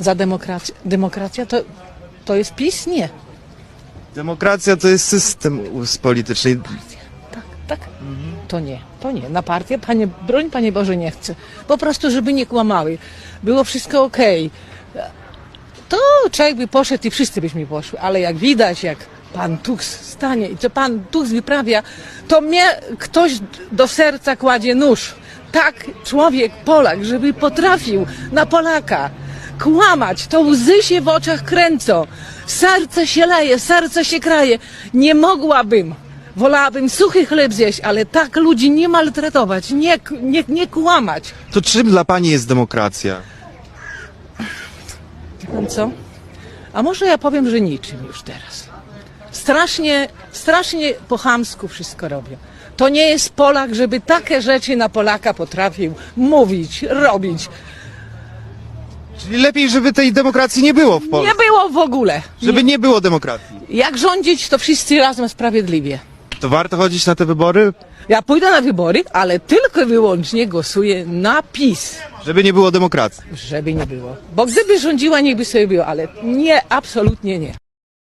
za demokrację. Demokracja to, to jest PiS? Nie. Demokracja to jest system polityczny. Tak, tak. To nie, to nie. Na partię, panie, broń Panie Boże nie chcę. Po prostu, żeby nie kłamały. Było wszystko okej. To człowiek by poszedł i wszyscy byśmy poszły, ale jak widać, jak pan Tusk stanie i co pan Tusk wyprawia, to mnie ktoś do serca kładzie nóż. Tak człowiek, Polak, żeby potrafił na Polaka kłamać, to łzy się w oczach kręcą, serce się leje, serce się kraje. Nie mogłabym. Wolałabym suchy chleb zjeść, ale tak ludzi nie maltretować, nie, nie, nie kłamać. To czym dla pani jest demokracja? Pan co? A może ja powiem, że niczym już teraz. Strasznie, strasznie po chamsku wszystko robią. To nie jest Polak, żeby takie rzeczy na Polaka potrafił mówić, robić. Czyli lepiej, żeby tej demokracji nie było w Polsce. Nie było w ogóle. Żeby nie było demokracji. Jak rządzić, to wszyscy razem sprawiedliwie. To warto chodzić na te wybory? Ja pójdę na wybory, ale tylko i wyłącznie głosuję na PiS, Żeby nie było demokracji. żeby nie było. Bo gdyby rządziła, niech by sobie było, ale nie, absolutnie nie.